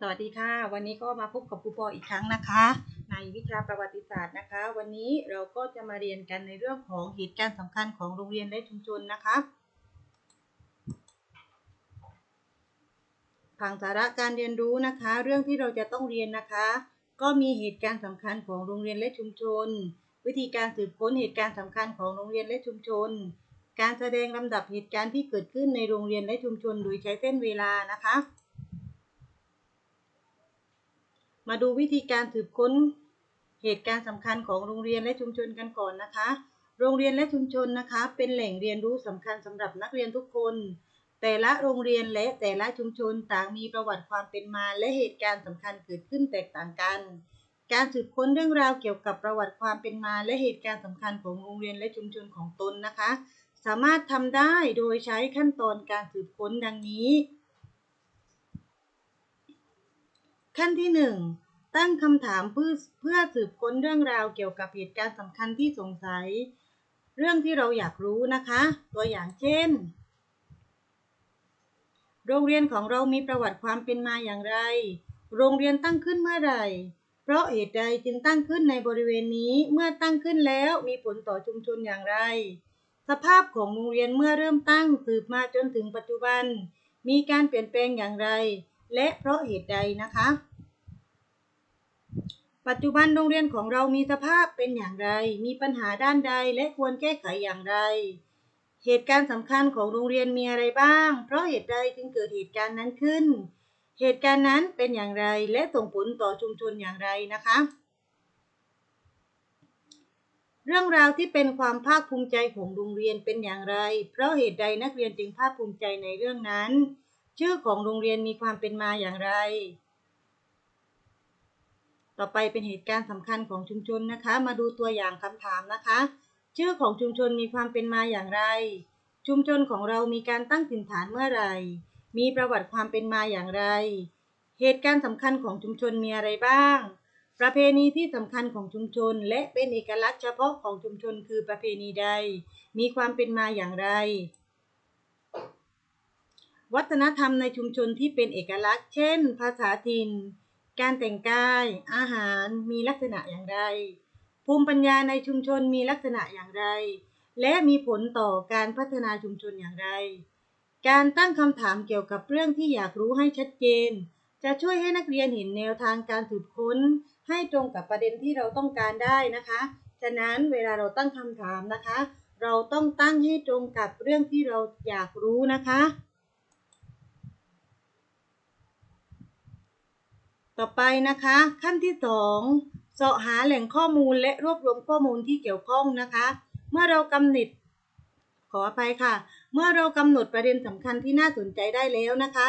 สวัสดีค่ะ วันนี้ก็มาพบกับครูปออีกครั้งนะคะ ในวิชาประวัติศาสตร์นะคะ วันนี้เราก็จะมาเรียนกันในเรื่องของเหตุการณ์สำคัญของโรงเรียนและชุมชนนะคะผังสาระการเรียนรู้นะคะ เรื่องที่เราจะต้องเรียนนะคะ ก็มีเหตุการณ์สำคัญของโรงเรียนและชุมชน วิธีการสืบค้นเหตุการณ์สำคัญของโรงเรียนและชุมชน การแสดงลำดับเหตุการณ์ที่เกิดขึ้นในโรงเรียนและชุมชนโดยใช้เส้นเวลานะคะ มาดูวิธีการสืบค้นเหตุการณ์สำคัญของโรงเรียนและชุมชนกันก่อนนะคะ โรงเรียนและชุมชนนะคะ เป็นแหล่งเรียนรู้สำคัญสำหรับนักเรียนทุกคน แต่ละโรงเรียนและแต่ละชุมชนต่างมีประวัติความเป็นมาและเหตุการณ์สำคัญเกิดขึ้นแตกต่างกัน การสืบค้นเรื่องราวเกี่ยวกับประวัติความเป็นมาและเหตุการณ์สำคัญของโรงเรียนและชุมชนของตนนะคะ สามารถทำได้โดยใช้ขั้นตอนการสืบค้นดังนี้ ขั้นที่ 1 ตั้งคำถามเพื่อเพื่อสืบค้นเรื่องราวเกี่ยวกับเหตุการณ์สำคัญที่สงสัย เรื่องที่เราอยากรู้นะคะ ตัวอย่างเช่น โรงเรียนของเรามีประวัติความเป็นมาอย่างไร โรงเรียนตั้งขึ้นเมื่อไหร่ เพราะเหตุใดจึงตั้งขึ้นในบริเวณนี้ เมื่อตั้งขึ้นแล้วมีผลต่อชุมชนอย่างไร สภาพของโรงเรียนเมื่อเริ่มตั้งสืบมาจนถึงปัจจุบัน มีการเปลี่ยนแปลงอย่างไร และเพราะเหตุใดนะคะ ปัจจุบันโรงเรียนของเรามีสภาพเป็นอย่างไร มีปัญหาด้านใดและควรแก้ไขอย่างไร เหตุการณ์สำคัญของโรงเรียนมีอะไรบ้าง เพราะเหตุใดจึงเกิดเหตุการณ์นั้นขึ้น เหตุการณ์นั้นเป็นอย่างไรและส่งผลต่อชุมชนอย่างไรนะคะเรื่องราวที่เป็นความภาคภูมิใจของโรงเรียนเป็นอย่างไร เพราะเหตุใดนักเรียนจึงภาคภูมิใจในเรื่องนั้น ชื่อของโรงเรียนมีความเป็นมาอย่างไร ต่อไปเป็นเหตุการณ์สำคัญของชุมชนนะคะ มาดูตัวอย่างคำถามนะคะ ชื่อของชุมชนมีความเป็นมาอย่างไร ชุมชนของเรามีการตั้งถิ่นฐานเมื่อไหร่ มีประวัติความเป็นมาอย่างไร เหตุการณ์สำคัญของชุมชนมีอะไรบ้าง ประเพณีที่สำคัญของชุมชน และเป็นเอกลักษณ์เฉพาะของชุมชนคือประเพณีใด มีความเป็นมาอย่างไร วัฒนธรรมในชุมชนที่เป็นเอกลักษณ์ เช่น ภาษาถิ่น การแต่งกาย อาหารมีลักษณะอย่างไร ภูมิปัญญาในชุมชนมีลักษณะอย่างไร และมีผลต่อการพัฒนาชุมชนอย่างไร การตั้งคำถามเกี่ยวกับเรื่องที่อยากรู้ให้ชัดเจน จะช่วยให้นักเรียนเห็นแนวทางการสืบค้น ให้ตรงกับประเด็นที่เราต้องการได้นะคะ ฉะนั้นเวลาเราตั้งคำถามนะคะ เราต้องตั้งให้ตรงกับเรื่องที่เราอยากรู้นะคะ ต่อไปนะคะ ขั้นที่สองเสาะหาแหล่งข้อมูลและรวบรวมข้อมูลที่เกี่ยวข้องนะคะ เมื่อเรากำหนดขออภัยค่ะ เมื่อเรากำหนดประเด็นสำคัญที่น่าสนใจได้แล้วนะคะ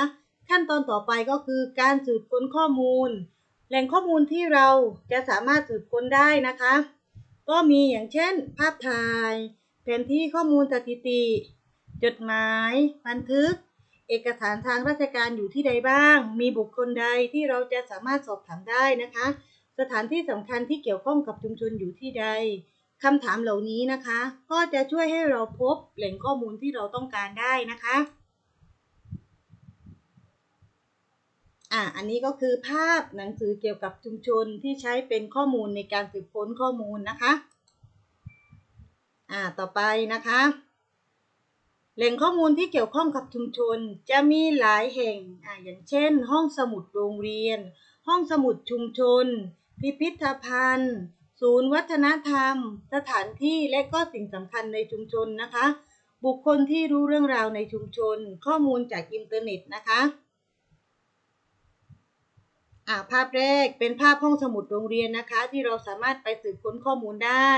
ขั้นตอนต่อไปก็คือการสืบค้นข้อมูล แหล่งข้อมูลที่เราจะสามารถสืบค้นได้นะคะ ก็มีอย่างเช่น ภาพถ่าย แผนที่ข้อมูลสถิติ จดหมาย บันทึก เอกสารทางราชการอยู่ที่ใดบ้าง มีบุคคลใดที่เราจะสามารถสอบถามได้นะคะ สถานที่สำคัญที่เกี่ยวข้องกับชุมชนอยู่ที่ใดคำถามเหล่านี้นะคะ ก็จะช่วยให้เราพบแหล่งข้อมูลที่เราต้องการได้นะคะอะอันนี้ก็คือภาพหนังสือเกี่ยวกับชุมชนที่ใช้เป็นข้อมูลในการสืบค้นข้อมูลนะคะ อ่าต่อไปนะคะ แหล่งข้อมูลที่เกี่ยวข้องกับชุมชน จะมีหลายแห่งอ่าอย่างเช่น ห้องสมุดโรงเรียน ห้องสมุดชุมชน พิพิธภัณฑ์ ศูนย์วัฒนธรรม สถานที่และก็สิ่งสำคัญในชุมชนนะคะ บุคคลที่รู้เรื่องราวในชุมชน ข้อมูลจากอินเทอร์เน็ตนะคะอ่าภาพแรกเป็นภาพห้องสมุดโรงเรียนนะคะ ที่เราสามารถไปสืบค้นข้อมูลได้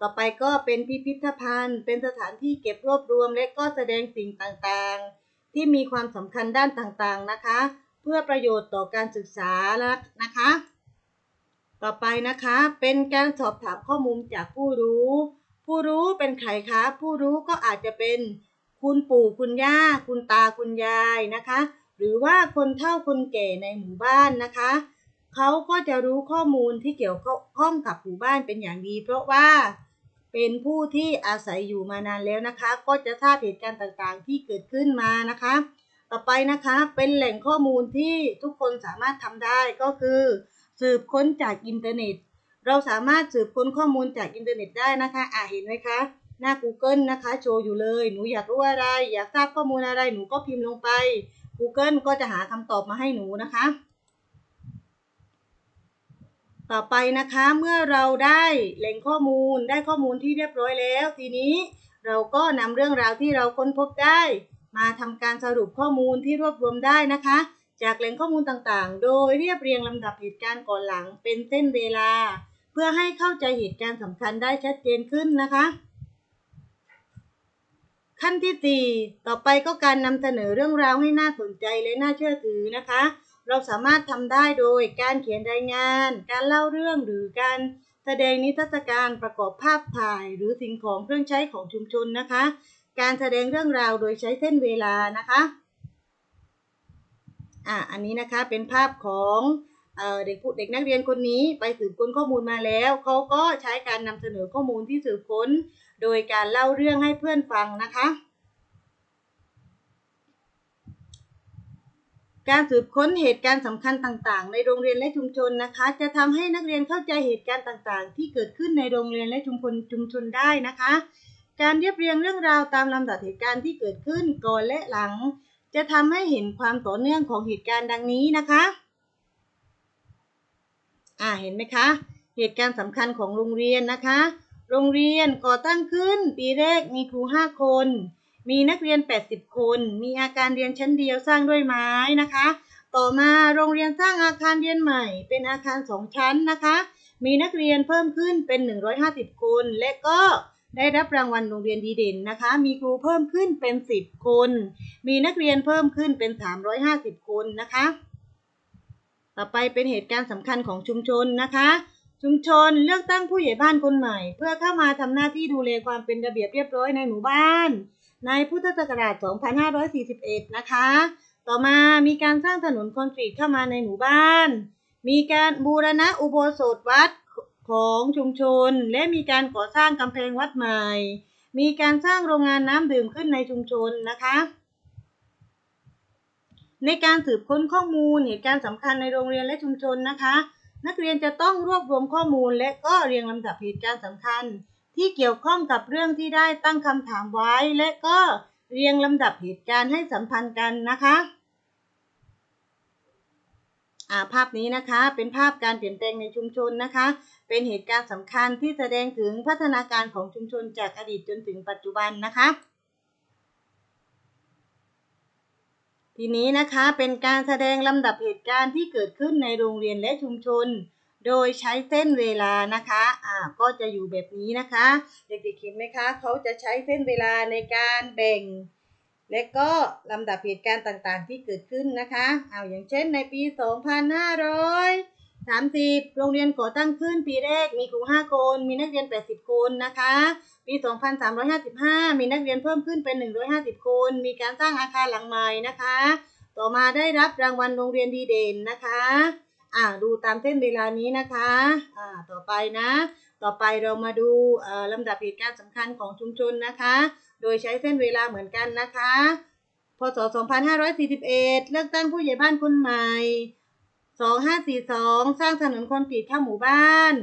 ต่อไปก็เป็นพิพิธภัณฑ์ เป็นสถานที่เก็บรวบรวมและก็แสดงสิ่งต่างๆ ที่มีความสำคัญด้านต่างๆนะคะ เพื่อประโยชน์ต่อการศึกษานะคะ ต่อไปนะคะเป็นการสอบถามข้อมูลจากผู้รู้ ผู้รู้เป็นใครคะ ผู้รู้ก็อาจจะเป็นคุณปู่คุณย่า คุณตาคุณยายนะคะ หรือว่าคนเฒ่าคนแก่ในหมู่บ้านนะคะเขาก็จะรู้ข้อมูลที่เกี่ยวข้องกับหมู่บ้านเป็นอย่างดี เพราะว่า เป็นผู้ที่อาศัยอยู่มานานแล้วนะคะ ก็จะทราบเหตุการณ์ต่างๆ ที่เกิดขึ้นมานะคะ ต่อไปนะคะเป็นแหล่งข้อมูลที่ทุกคนสามารถทำได้ก็คือ สืบค้นจากอินเทอร์เน็ต เราสามารถสืบค้นข้อมูลจากอินเทอร์เน็ตได้นะคะอ่าเห็นไหมคะหน้า Google นะคะ โชว์อยู่เลย หนูอยากรู้อะไร อยากทราบข้อมูลอะไร หนูก็พิมพ์ลงไป Google ก็จะหาคำตอบมาให้หนูนะคะ ต่อไปนะคะเมื่อเราได้แหล่งข้อมูลได้ข้อมูลที่เรียบร้อยแล้ว ทีนี้เราก็นำเรื่องราวที่เราค้นพบได้ มาทำการสรุปข้อมูลที่รวบรวมได้นะคะ จากแหล่งข้อมูลต่างๆ โดยเรียบเรียงลำดับเหตุการณ์ก่อนหลังเป็นเส้นเวลา เพื่อให้เข้าใจเหตุการณ์สำคัญได้ชัดเจนขึ้นนะคะ ขั้นที่ 4 ต่อไปก็การนำเสนอเรื่องราวให้น่าสนใจและน่าเชื่อถือนะคะ เราสามารถทำได้โดยการเขียนรายงาน การเล่าเรื่องหรือการแสดงนิทรรศการประกอบภาพถ่ายหรือสิ่งของเครื่องใช้ของชุมชนนะคะ การแสดงเรื่องราวโดยใช้เส้นเวลานะคะอะอันนี้นะคะเป็นภาพของเอเด็กผู้เด็กนักเรียนคนนี้ไปสืบค้นข้อมูลมาแล้ว เขาก็ใช้การนำเสนอข้อมูลที่สืบค้น โดยการเล่าเรื่องให้เพื่อนฟังนะคะ การสืบค้นเหตุการณ์สำคัญต่างๆ ในโรงเรียนและชุมชนนะคะ จะทำให้นักเรียนเข้าใจเหตุการณ์ต่างๆ ที่เกิดขึ้นในโรงเรียนและชุมชนชุมชนได้นะคะ การเรียบเรียงเรื่องราวตามลำดับเหตุการณ์ที่เกิดขึ้นก่อนและหลัง จะทำให้เห็นความต่อเนื่องของเหตุการณ์ดังนี้นะคะอ่าเห็นไหมคะเหตุการณ์สำคัญของโรงเรียนนะคะ โรงเรียนก่อตั้งขึ้น ปีแรกมีครู 5 คน มีนักเรียน 80 คน มีอาคารเรียนชั้นเดียวสร้างด้วยไม้นะคะ ต่อมาโรงเรียนสร้างอาคารเรียนใหม่ เป็นอาคาร 2 ชั้นนะคะ มีนักเรียนเพิ่มขึ้นเป็น 150 คน และก็ได้รับรางวัลโรงเรียนดีเด่นนะคะ มีครูเพิ่มขึ้นเป็น 10 คน มีนักเรียนเพิ่มขึ้นเป็น 350 คนนะคะ ต่อไปเป็นเหตุการณ์สำคัญของชุมชนนะคะ ชุมชนเลือกตั้งผู้ใหญ่บ้านคนใหม่ เพื่อเข้ามาทำหน้าที่ดูแลความเป็นระเบียบเรียบร้อยในหมู่บ้าน ในพุทธศักราช 2541 นะคะ ต่อมามีการสร้างถนนคอนกรีตเข้ามาในหมู่บ้าน มีการบูรณะอุโบสถวัดของชุมชน และมีการก่อสร้างกำแพงวัดใหม่ มีการสร้างโรงงานน้ำดื่มขึ้นในชุมชนนะคะ ในการสืบค้นข้อมูลเหตุการณ์สำคัญในโรงเรียนและชุมชนนะคะ นักเรียนจะต้องรวบรวมข้อมูลและก็เรียงลำดับเหตุการณ์สำคัญ ที่เกี่ยวข้องกับเรื่องที่ได้ตั้งคำถามไว้ และก็เรียงลำดับเหตุการณ์ให้สัมพันธ์กันนะคะาภาพนี้นะคะเป็นภาพการเปลี่ยนแปลงในชุมชนนะคะ เป็นเหตุการณ์สำคัญที่แสดงถึงพัฒนาการของชุมชนจากอดีตจนถึงปัจจุบันนะคะ ทีนี้นะคะเป็นการแสดงลำดับเหตุการณ์ที่เกิดขึ้นในโรงเรียนและชุมชน โดยใช้เส้นเวลานะคะอ่าก็จะอยู่แบบนี้นะคะ เด็กๆเห็นไหมคะเขาจะใช้เส้นเวลาในการแบ่ง และก็ลำดับเหตุการณ์ต่างๆ ที่เกิดขึ้นนะคะเอาอย่างเช่นในปี 2530 โรงเรียนก่อตั้งขึ้นปีแรกมีครู5คน มีนักเรียน 80 คนนะคะ ปี 2355 มีนักเรียนเพิ่มขึ้นเป็น 150 คน มีการสร้างอาคารหลังใหม่นะคะ ต่อมาได้รับรางวัลโรงเรียนดีเด่นนะคะ อ่าดูตามเส้นเวลานี้นะคะอ่าต่อไปนะ ต่อไปเรามาดูเอ่อลำดับเหตุการณ์สำคัญของชุมชนนะคะ โดยใช้เส้นเวลาเหมือนกันนะคะ พศ 2541 เลือกตั้งผู้ใหญ่บ้านคนใหม่ 2542 สร้างถนนคอนกรีตเข้าหมู่บ้าน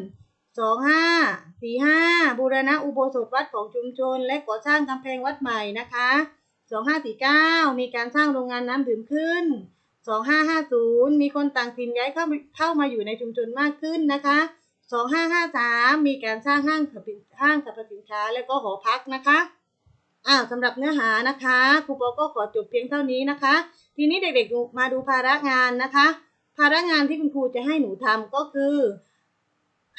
2545 บูรณะอุโบสถวัดของชุมชน และก่อสร้างกำแพงวัดใหม่นะคะ 2549 มีการสร้างโรงงานน้ำดื่มขึ้น 2550 มีคนต่างถิ่นย้ายเข้าเข้ามาอยู่ในชุมชนมากขึ้นนะคะ 2553 มีการสร้างห้างสรรพห้างสรรพสินค้าและก็หอพักนะคะอ่าวสำหรับเนื้อหานะคะครูปอก็ขอจบเพียงเท่านี้นะคะ ทีนี้เด็กๆมาดูภาระงานนะคะ ภาระงานที่คุณครูจะให้หนูทำก็คือ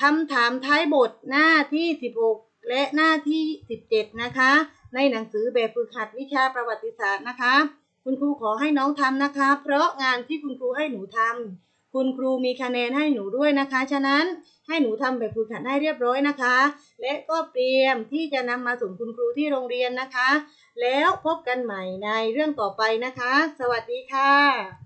คำถามท้ายบทหน้าที่ 16 และหน้าที่ 17 นะคะ ในหนังสือแบบฝึกหัดวิชาประวัติศาสตร์นะคะ คุณครูขอให้น้องทำนะคะ เพราะงานที่คุณครูให้หนูทำคุณครูมีคะแนนให้หนูด้วยนะคะ ฉะนั้นให้หนูทำแบบฝึกหัดให้เรียบร้อยนะคะ และก็เตรียมที่จะนำมาส่งคุณครูที่โรงเรียนนะคะ แล้วพบกันใหม่ในเรื่องต่อไปนะคะ สวัสดีค่ะ